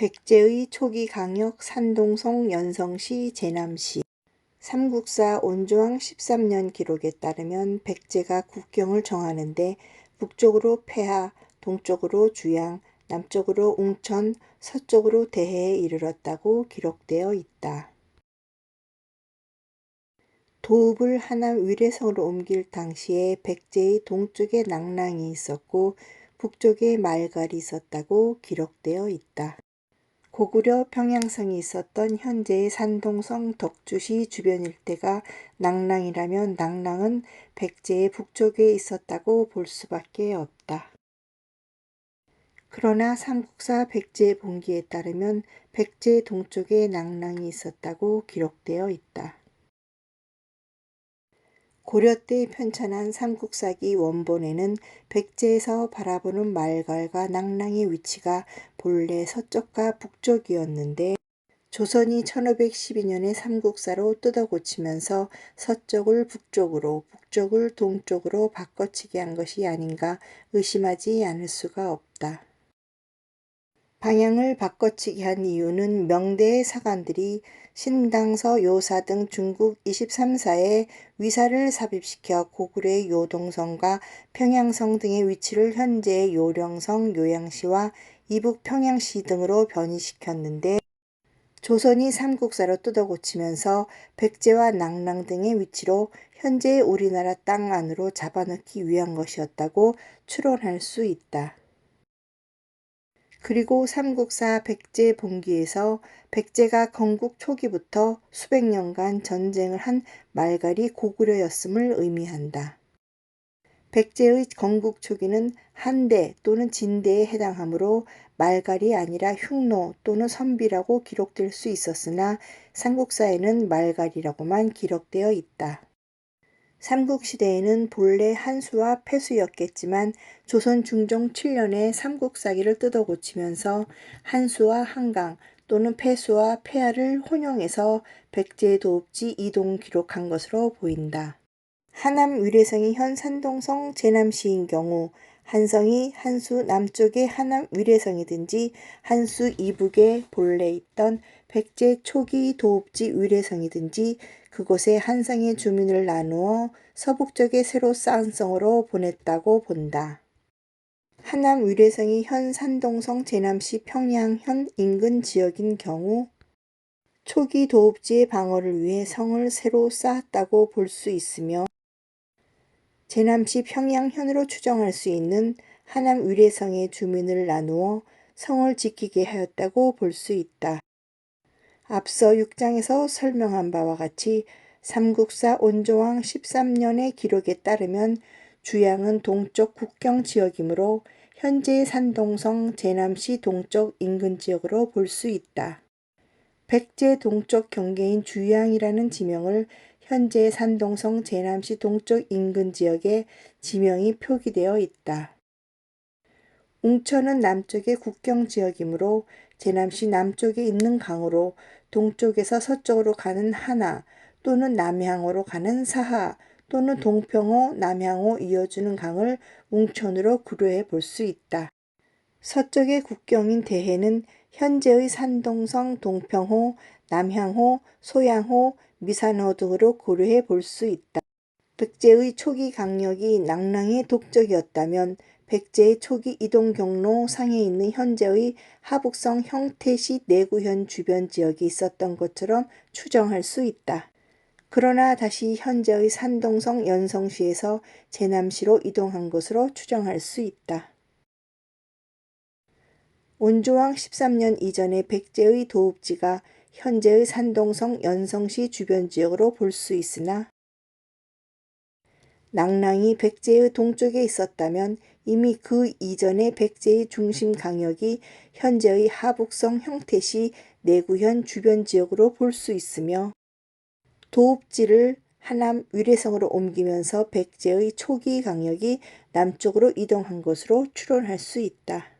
백제의 초기 강역 산동성 연성시 제남시 삼국사 온조왕 13년 기록에 따르면 백제가 국경을 정하는데 북쪽으로 폐하, 동쪽으로 주양, 남쪽으로 웅천, 서쪽으로 대해에 이르렀다고 기록되어 있다. 도읍을 하남 위례성으로 옮길 당시에 백제의 동쪽에 낭랑이 있었고 북쪽에 말갈이 있었다고 기록되어 있다. 고구려 평양성이 있었던 현재의 산동성 덕주시 주변 일대가 낭랑이라면 낭랑은 백제의 북쪽에 있었다고 볼 수밖에 없다. 그러나 삼국사 백제 본기에 따르면 백제 동쪽에 낭랑이 있었다고 기록되어 있다. 고려 때 편찬한 삼국사기 원본에는 백제에서 바라보는 말갈과 낭랑의 위치가 본래 서쪽과 북쪽이었는데 조선이 1512년에 삼국사로 뜯어고치면서 서쪽을 북쪽으로 북쪽을 동쪽으로 바꿔치기 한 것이 아닌가 의심하지 않을 수가 없다. 방향을 바꿔치기 한 이유는 명대의 사관들이 신당서 요사 등 중국 23사에 위사를 삽입시켜 고구려의 요동성과 평양성 등의 위치를 현재의 요령성, 요양시와 이북 평양시 등으로 변이시켰는데 조선이 삼국사로 뜯어고치면서 백제와 낭랑 등의 위치로 현재의 우리나라 땅 안으로 잡아넣기 위한 것이었다고 추론할 수 있다. 그리고 삼국사 백제 본기에서 백제가 건국 초기부터 수백 년간 전쟁을 한 말갈이 고구려였음을 의미한다. 백제의 건국 초기는 한대 또는 진대에 해당하므로 말갈이 아니라 흉노 또는 선비라고 기록될 수 있었으나 삼국사에는 말갈이라고만 기록되어 있다. 삼국시대에는 본래 한수와 폐수였겠지만 조선 중종 7년에 삼국사기를 뜯어 고치면서 한수와 한강 또는 폐수와 폐하를 혼용해서 백제 도읍지 이동 기록한 것으로 보인다. 하남 위례성이 현 산동성 제남시인 경우 한성이 한수 남쪽의 하남 위례성이든지 한수 이북에 본래 있던 백제 초기 도읍지 위례성이든지 그곳에 한성의 주민을 나누어 서북쪽에 새로 쌓은 성으로 보냈다고 본다. 하남 위례성이 현 산동성 제남시 평양현 인근 지역인 경우 초기 도읍지의 방어를 위해 성을 새로 쌓았다고 볼 수 있으며 제남시 평양현으로 추정할 수 있는 하남 위례성의 주민을 나누어 성을 지키게 하였다고 볼 수 있다. 앞서 6장에서 설명한 바와 같이 삼국사 온조왕 13년의 기록에 따르면 주양은 동쪽 국경 지역이므로 현재의 산동성 제남시 동쪽 인근 지역으로 볼 수 있다. 백제 동쪽 경계인 주양이라는 지명을 현재 산동성 제남시 동쪽 인근 지역에 지명이 표기되어 있다. 웅천은 남쪽의 국경 지역이므로 제남시 남쪽에 있는 강으로 동쪽에서 서쪽으로 가는 하나 또는 남향으로 가는 사하 또는 동평호, 남향호 이어주는 강을 웅천으로 구료해 볼 수 있다. 서쪽의 국경인 대해는 현재의 산동성, 동평호, 남향호, 소양호, 미산호 등으로 고려해 볼 수 있다. 백제의 초기 강력이 낭랑의 독적이었다면 백제의 초기 이동 경로 상에 있는 현재의 하북성 형태시 내구현 주변 지역이 있었던 것처럼 추정할 수 있다. 그러나 다시 현재의 산동성 연성시에서 제남시로 이동한 것으로 추정할 수 있다. 온조왕 13년 이전의 백제의 도읍지가 현재의 산동성 연성시 주변 지역으로 볼 수 있으나 낭랑이 백제의 동쪽에 있었다면 이미 그 이전의 백제의 중심 강역이 현재의 하북성 형태시 내구현 주변 지역으로 볼 수 있으며 도읍지를 하남 위례성으로 옮기면서 백제의 초기 강역이 남쪽으로 이동한 것으로 추론할 수 있다.